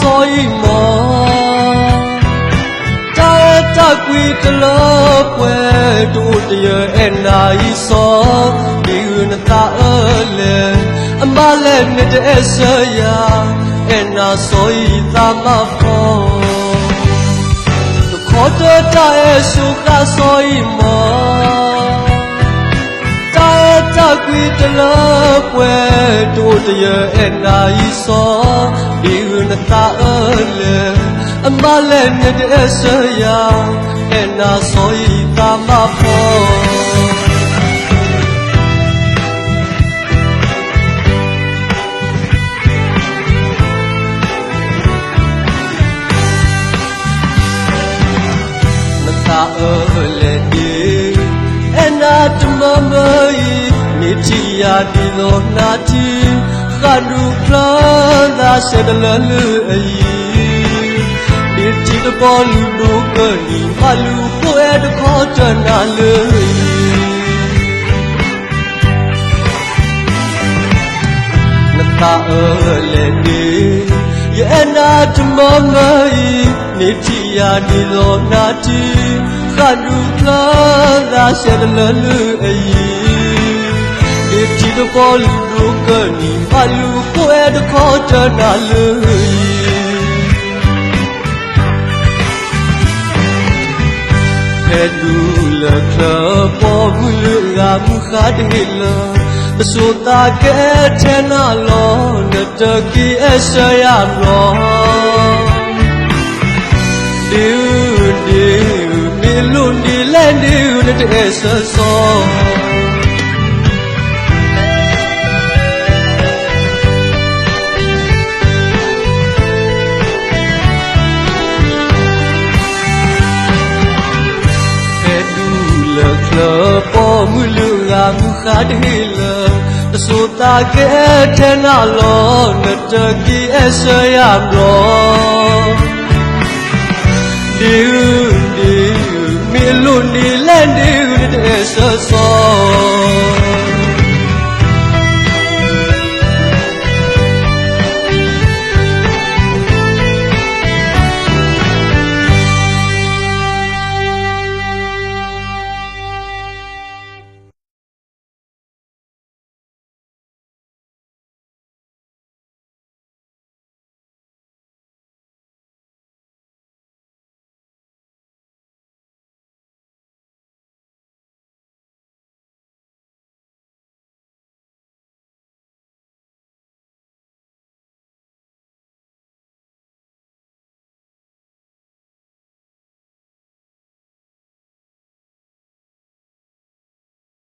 ဆိုဤမောတာတကွေတလောပွဲတို့တရအနာဤစောဒီနတာအလေအမလည်းနဲ့တဲ့ဆရာအနာဆိုဤသမဖောခေါ်တဲ့တဲ့ဆုကဆိုဤမောတာတ ကွေတလပွဲတို့တရအနာဤစောဒီနတာအလေအမလည်းနဲ့တဲ့ဆရာအနာစောဤတာမဖော နိတိယာဒီလိုနာတိခါဒုပလာသာစေတလလူအီဒီတီတပေါ်လူတို့ကနီမလူကိုဲတခေါ်တနာလူနတာအလေဒီယေနာတမမဤနိတိယာဒီလိုနာတိခါဒုပလာသာစေတလလူအီ ဒီတီတပေါ်လူတို့ကနီမလူကိုဲတခေါ်တနာလူဖဲလူလကပေါ်ဂူလူငါမခတ် po mu lu ga mu kha de le ta so ta ke the na lo na ta ki a sa ya lo di di mi lu ni le di de sa so